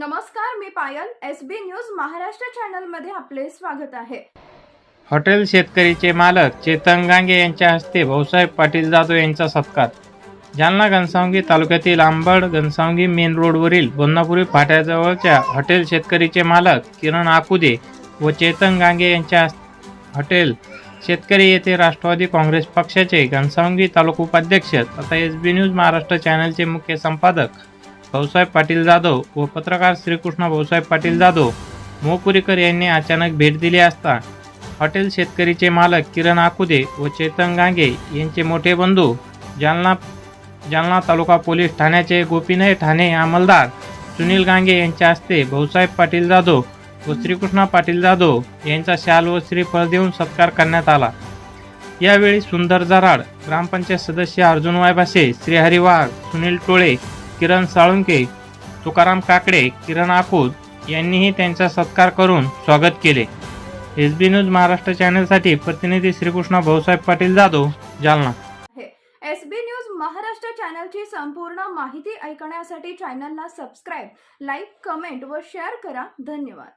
नमस्कार मी Payal. S B news Maharashtra चॅनलमध्ये आपले स्वागत आहे. हॉटेल शेतकरीचे मालक चेतन गांगे यांच्या हस्ते भाऊसाहेब पाटील जाधव यांचा सत्कार. जालना घनसावंगी तालुक्यातील आंबड घनसावंगी मेन रोडवरील बोन्नापुरी फाट्याजवळच्या हॉटेल शेतकरीचे मालक किरण आकुदे व चेतन गांगे यांच्या हॉटेल शेतकरी येथे राष्ट्रवादी काँग्रेस पक्षाचे घनसावंगी तालुका उपाध्यक्ष तथा एस बी न्यूज महाराष्ट्र चॅनलचे मुख्य संपादक भाऊसाहेब पाटील जाधव व पत्रकार श्रीकृष्ण भाऊसाहेब पाटील जाधव मोपुरीकर यांनी अचानक भेट दिली असता हॉटेल शेतकरीचे मालक किरण आकुदे व चेतन गांगे यांचे मोठे बंधू जालना जालना तालुका पोलीस ठाण्याचे गोपीनय ठाणे अंमलदार सुनील गांगे यांच्या हस्ते भाऊसाहेब पाटील जाधव व श्रीकृष्णा पाटील जाधव यांचा शाल व श्रीफळ देऊन सत्कार करण्यात आला. यावेळी सुंदर जराड ग्रामपंचायत सदस्य अर्जुन वायभासे श्रीहरी वाघ सुनील टोळे किरण साळुंके तुकाराम काकडे किरण आकूद यांनीही त्यांचा सत्कार करून स्वागत केले. एस बी न्यूज महाराष्ट्र चॅनलसाठी प्रतिनिधी Shrikrishna Bhausaheb Patil Jadhav Jalna. S B news Maharashtra चॅनलची संपूर्ण माहिती ऐकण्यासाठी चॅनलला सबस्क्राईब लाईक कमेंट व शेअर करा. धन्यवाद.